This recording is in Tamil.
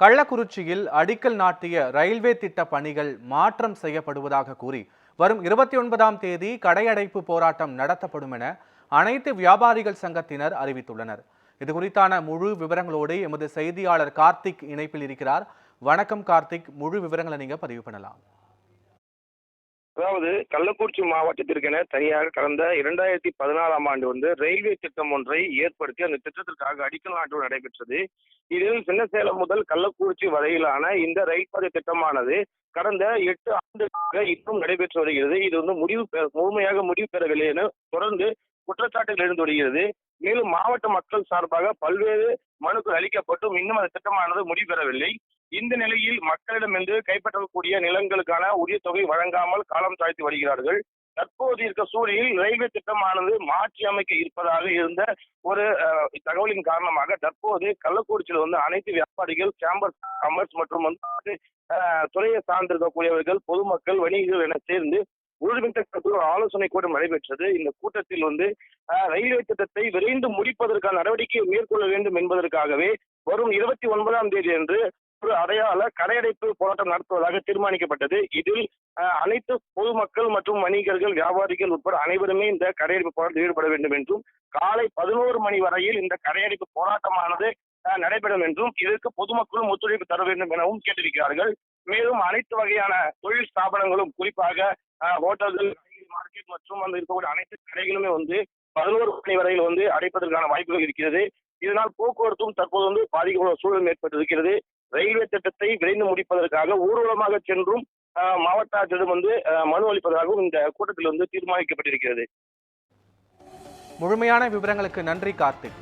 கள்ளக்குறிச்சியில் அடிக்கல் நாட்டிய ரயில்வே திட்ட பணிகள் மாற்றம் செய்யப்படுவதாக கூறி வரும் இருபத்தி ஒன்பதாம் தேதி கடையடைப்பு போராட்டம் நடத்தப்படும் என அனைத்து வியாபாரிகள் சங்கத்தினர் அறிவித்துள்ளனர். இது குறித்தான முழு விவரங்களோடு எமது செய்தியாளர் கார்த்திக் இணைப்பில் இருக்கிறார். வணக்கம் கார்த்திக். முழு விவரங்களை நீங்க பதிவு பண்ணலாம். அதாவது கள்ளக்குறிச்சி மாவட்டத்திற்கென தனியாக கடந்த இரண்டாயிரத்தி பதினாலாம் ஆண்டு வந்து ரயில்வே திட்டம் ஒன்றை ஏற்படுத்தி அந்த திட்டத்திற்காக அடிக்கல் நாட்டு நடைபெற்றது. இதில் சின்னசேலம் முதல் கள்ளக்குறிச்சி வரையிலான இந்த ரயில் பாதை திட்டமானது கடந்த எட்டு ஆண்டுகளாக இன்னும் நடைபெற்று வருகிறது. இது வந்து முடிவு முழுமையாக முடிவு பெறவில்லை என தொடர்ந்து குற்றச்சாட்டுகள் எழுந்து வருகிறது. மேலும் மாவட்ட மக்கள் சார்பாக பல்வேறு மனுக்கள் அளிக்கப்பட்டும் இன்னும் அந்த திட்டமானது முடிவு பெறவில்லை. இந்த நிலையில் மக்களிடமிருந்து கைப்பற்றக்கூடிய நிலங்களுக்கான உரிய தொகை வழங்காமல் காலம் தாழ்த்தி வருகிறார்கள். தற்போது இருக்க சூழலில் ரயில்வே திட்டமானது மாற்றி அமைக்க இருப்பதாக இருந்த ஒரு தகவலின் காரணமாக தற்போது கள்ளக்குறிச்சியில் வந்து அனைத்து வியாபாரிகள் சேம்பர் காமர்ஸ் மற்றும் வந்து துறையை சார்ந்திருக்கக்கூடியவர்கள் பொதுமக்கள் வணிகர்கள் என சேர்ந்து உறுதிமிட்ட ஆலோசனை கூட்டம் நடைபெற்றது. இந்த கூட்டத்தில் வந்து ரயில்வே திட்டத்தை விரைந்து முடிப்பதற்கான நடவடிக்கை மேற்கொள்ள வேண்டும் என்பதற்காகவே வரும் இருபத்தி ஒன்பதாம் தேதி அன்று ஒரு அடையாள கடையடைப்பு போராட்டம் நடத்துவதாக தீர்மானிக்கப்பட்டது. இதில் அனைத்து பொதுமக்கள் மற்றும் வணிகர்கள் வியாபாரிகள் உட்பட அனைவருமே இந்த கடையடைப்பு போராட்டத்தில் ஈடுபட வேண்டும் என்றும் காலை பதினோரு மணி வரையில் இந்த கடையடைப்பு போராட்டமானது நடைபெறும் என்றும் இதற்கு பொதுமக்களும் ஒத்துழைப்பு தர வேண்டும் எனவும் கேட்டிருக்கிறார்கள். மேலும் அனைத்து வகையான தொழில் ஸ்தாபனங்களும் குறிப்பாக ஹோட்டல்கள் மார்க்கெட் மற்றும் அந்த இருக்கக்கூடிய அனைத்து கடைகளுமே வந்து பதினோரு மணி வரையில் வந்து அடைப்பதற்கான வாய்ப்புகள் இருக்கிறது. இதனால் போக்குவரத்தும் தற்போது வந்து பாதிக்கப்படும் சூழல் ஏற்பட்டிருக்கிறது. ரயில்வே திட்டத்தை விரைந்து முடிப்பதற்காக ஊர்வலமாக சென்றும் அஹ், மாவட்ட ஆட்சியரிடம் வந்து மனு அளிப்பதாகவும் இந்த கூட்டத்தில் வந்து தீர்மானிக்கப்பட்டிருக்கிறது. முழுமையான விவரங்களுக்கு நன்றி கார்த்திக்.